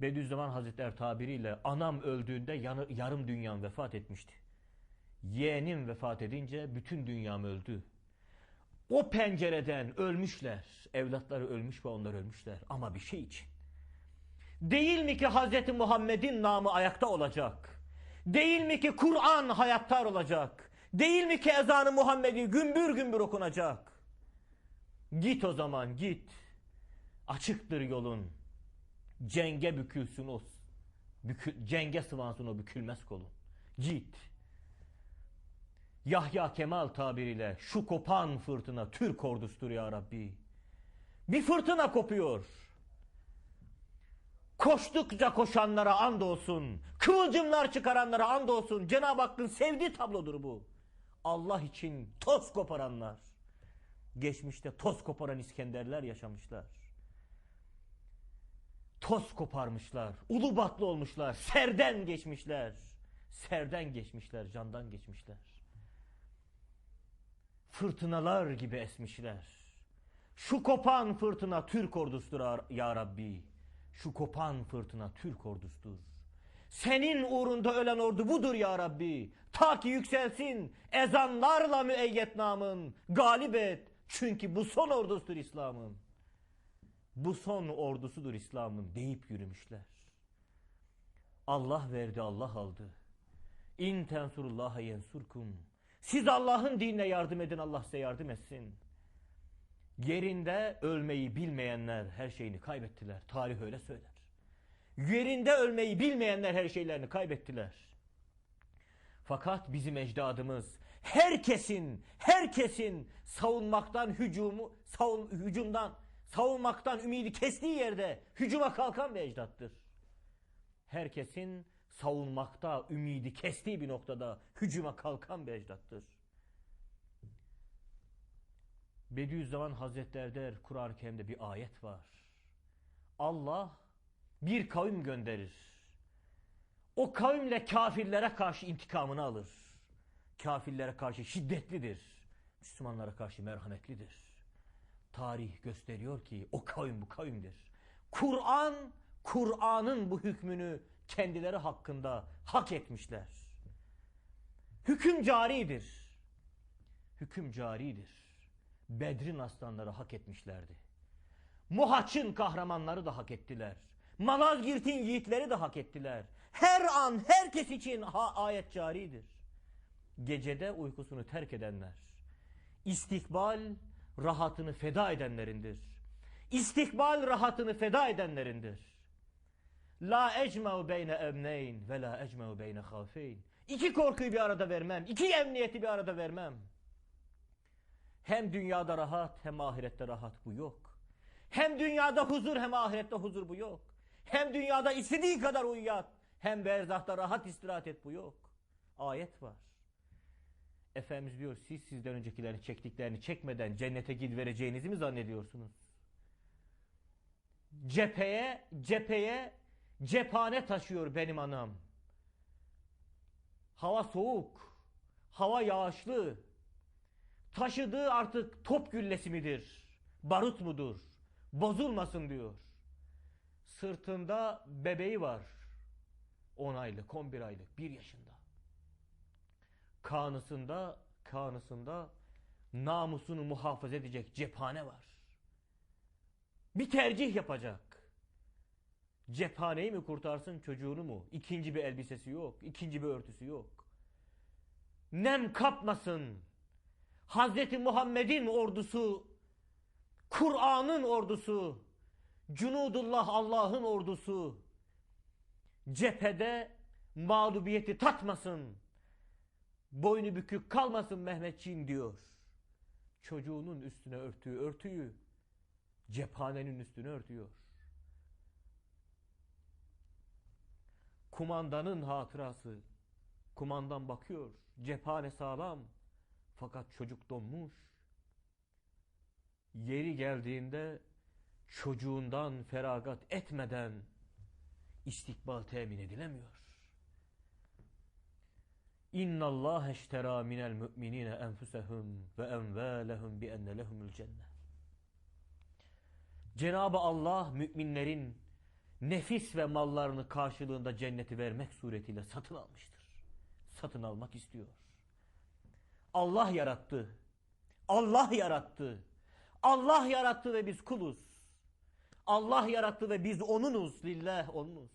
Bediüzzaman Hazretleri tabiriyle anam öldüğünde yanı- yarım dünyam vefat etmişti. Yeğenim vefat edince bütün dünyam öldü. O pencereden ölmüşler. Evlatları ölmüş ve onlar ölmüşler. Ama bir şey için. Değil mi ki Hazreti Muhammed'in namı ayakta olacak? Değil mi ki Kur'an hayattar olacak? Değil mi ki ezanı Muhammed'i gümbür gümbür okunacak? Git o zaman git. Açıktır yolun. Cenge bükülsün o. Bükü, cenge sıvansın o bükülmez kolun. Git. Yahya Kemal tabiriyle şu kopan fırtına Türk ordusudur ya Rabbi. Bir fırtına kopuyor. Koştukça koşanlara and olsun. Kıvılcımlar çıkaranlara and olsun. Cenab-ı Hakk'ın sevdiği tablodur bu. Allah için toz koparanlar. Geçmişte toz koparan İskenderler yaşamışlar. Toz koparmışlar. Ulubatlı olmuşlar. Serden geçmişler. Serden geçmişler. Candan geçmişler. Fırtınalar gibi esmişler. Şu kopan fırtına Türk ordusudur ya Rabbi. Şu kopan fırtına Türk ordusudur. Senin uğrunda ölen ordu budur ya Rabbi. Ta ki yükselsin ezanlarla müeyyet namın. Galip et. Çünkü bu son ordusudur İslam'ın. Bu son ordusudur İslam'ın deyip yürümüşler. Allah verdi Allah aldı. İn tensurullaha yensurkum. Siz Allah'ın dinine yardım edin Allah size yardım etsin. Yerinde ölmeyi bilmeyenler her şeyini kaybettiler. Tarih öyle söyler. Yerinde ölmeyi bilmeyenler her şeylerini kaybettiler. Fakat bizim ecdadımız herkesin, herkesin savunmaktan hücumu, savun, hücumdan, savunmaktan ümidi kestiği yerde hücuma kalkan bir ecdattır. Herkesin savunmakta ümidi kestiği bir noktada hücuma kalkan bir ecdattır. Bediüzzaman Hazretleri der Kur'an-ı Kerim'de bir ayet var. Allah bir kavim gönderir. O kavimle kafirlere karşı intikamını alır. Kafirlere karşı şiddetlidir. Müslümanlara karşı merhametlidir. Tarih gösteriyor ki o kavim bu kavimdir. Kur'an, Kur'an'ın bu hükmünü kendileri hakkında hak etmişler. Hüküm caridir. Hüküm caridir. Bedrin aslanları hak etmişlerdi. Muhaç'ın kahramanları da hak ettiler. Malazgirt'in yiğitleri de hak ettiler. Her an herkes için ha ayet caridir. Gecede uykusunu terk edenler, istikbal rahatını feda edenlerindir. İstikbal rahatını feda edenlerindir. La ecme'u beyne emneyn ve la ecme'u beyne khafeyn. İki korkuyu bir arada vermem. iki emniyeti bir arada vermem. Hem dünyada rahat hem ahirette rahat bu yok. Hem dünyada huzur hem ahirette huzur bu yok. Hem dünyada istediği kadar uyuyat hem berzahta rahat istirahat et bu yok. Ayet var. Efendimiz diyor siz sizden öncekilerin çektiklerini çekmeden cennete gidivereceğinizi mi zannediyorsunuz? Cepheye, cepheye cephane taşıyor benim anam. Hava soğuk, hava yağışlı. Taşıdığı artık top güllesi midir? Barut mudur? Bozulmasın diyor. Sırtında bebeği var. 10 aylık, 11 aylık, 1 yaşında. Kanısında, kanısında namusunu muhafaza edecek cephane var. Bir tercih yapacak. Cephaneyi mi kurtarsın çocuğunu mu? İkinci bir elbisesi yok, ikinci bir örtüsü yok. Nem kapmasın. Hazreti Muhammed'in ordusu, Kur'an'ın ordusu, Cunudullah Allah'ın ordusu cephede mağlubiyeti tatmasın. Boynu bükük kalmasın Mehmetçiğim diyor. Çocuğunun üstüne örtüğü örtüyü cephanenin üstüne örtüyor. Kumandanın hatırası. Kumandan bakıyor. Cephane sağlam. Fakat çocuk donmuş. Yeri geldiğinde çocuğundan feragat etmeden istikbal temin edilemiyor. İnna Allah eştera minel müminine enfusehum ve envalehum bi enne lehumul cennet. Cenabı Allah müminlerin nefis ve mallarını karşılığında cenneti vermek suretiyle satın almıştır. Satın almak istiyor. Allah yarattı. Allah yarattı. Allah yarattı ve biz kuluz. Allah yarattı ve biz onunuz. Lillah onunuz.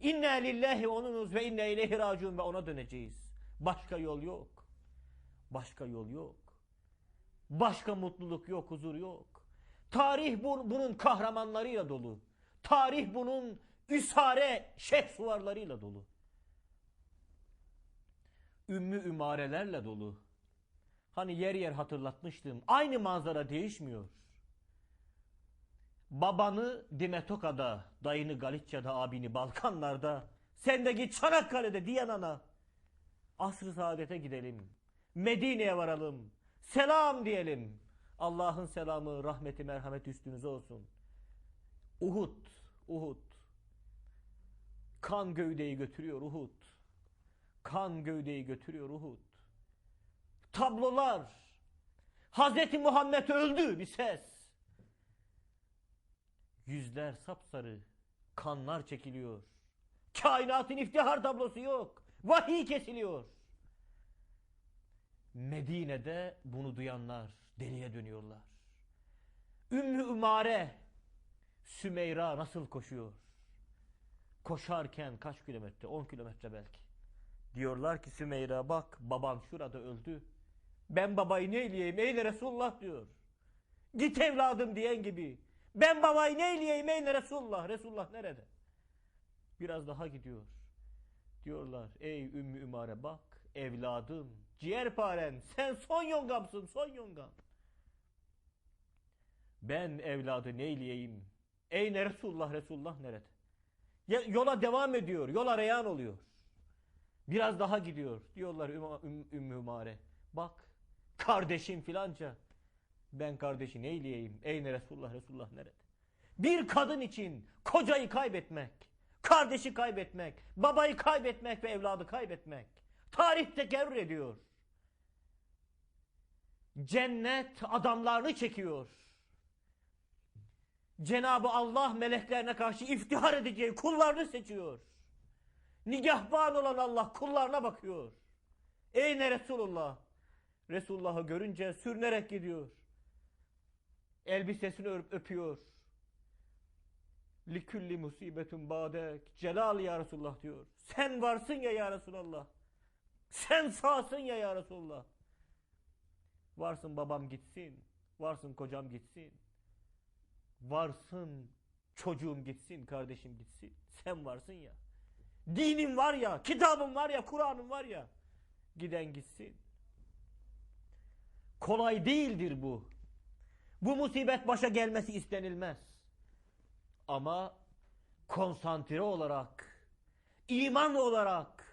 İnne lillahi onunuz ve inne ileyhi raciun ve ona döneceğiz. Başka yol yok. Başka yol yok. Başka mutluluk yok, huzur yok. Tarih bu- bunun kahramanlarıyla dolu. Tarih bunun üsare şehsuvarlarıyla dolu. Ümmü ümarelerle dolu. Hani yer yer hatırlatmıştım. Aynı manzara değişmiyor. Babanı Dimetoka'da, dayını Galicia'da, abini Balkanlar'da, sen de git Çanakkale'de diyen ana. Asr-ı saadete gidelim. Medine'ye varalım. Selam diyelim. Allah'ın selamı, rahmeti, merhameti üstünüze olsun. Uhud, Uhud. Kan gövdeyi götürüyor Uhud. Kan gövdeyi götürüyor Uhud. Tablolar. Hazreti Muhammed öldü bir ses. Yüzler sapsarı. Kanlar çekiliyor. Kainatın iftihar tablosu yok. Vahiy kesiliyor. Medine'de bunu duyanlar deliye dönüyorlar. Ümmü Ümare Sümeyra nasıl koşuyor? Koşarken kaç kilometre? 10 kilometre belki. Diyorlar ki Sümeyra bak baban şurada öldü. Ben babayı ne eyleyeyim ey Resulullah diyor. Git evladım diyen gibi. Ben babayı ne eyleyeyim ey Resulullah. Resulullah nerede? Biraz daha gidiyor. Diyorlar ey Ümmü Ümare bak evladım ciğerparem sen son yongamsın son yongam. Ben evladı neyleyeyim? Ey ne Resulullah Resulullah nerede? Yola devam ediyor. Yol arayan oluyor. Biraz daha gidiyor. Diyorlar Ümmü, Ümmü Ümare. Bak kardeşim filanca. Ben kardeşi neyleyeyim? Ey ne Resulullah Resulullah nerede? Bir kadın için kocayı kaybetmek, kardeşi kaybetmek, babayı kaybetmek ve evladı kaybetmek. Tarih tekerrür ediyor. Cennet adamlarını çekiyor. Cenabı Allah meleklerine karşı iftihar edeceği kullarını seçiyor. Nigahban olan Allah kullarına bakıyor. Ey ne Resulullah? Resulullah'ı görünce sürünerek gidiyor. Elbisesini öpüyor. Likülli musibetun badek. Celal ya Resulullah diyor. Sen varsın ya ya Resulallah. Sen sağsın ya ya Resulullah. Varsın babam gitsin. Varsın kocam gitsin. Varsın çocuğum gitsin, kardeşim gitsin. Sen varsın ya. Dinin var ya, kitabın var ya, Kur'an'ın var ya. Giden gitsin. Kolay değildir bu. Bu musibet başa gelmesi istenilmez. Ama konsantre olarak, iman olarak,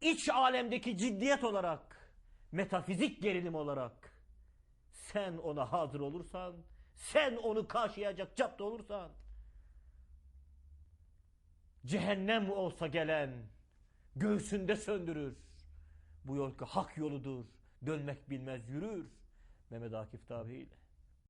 iç alemdeki ciddiyet olarak, metafizik gerilim olarak sen ona hazır olursan, sen onu karşılayacak capta olursan, cehennem olsa gelen göğsünde söndürür. Bu yol ki hak yoludur. Dönmek bilmez yürür. Mehmet Akif tabiiyle.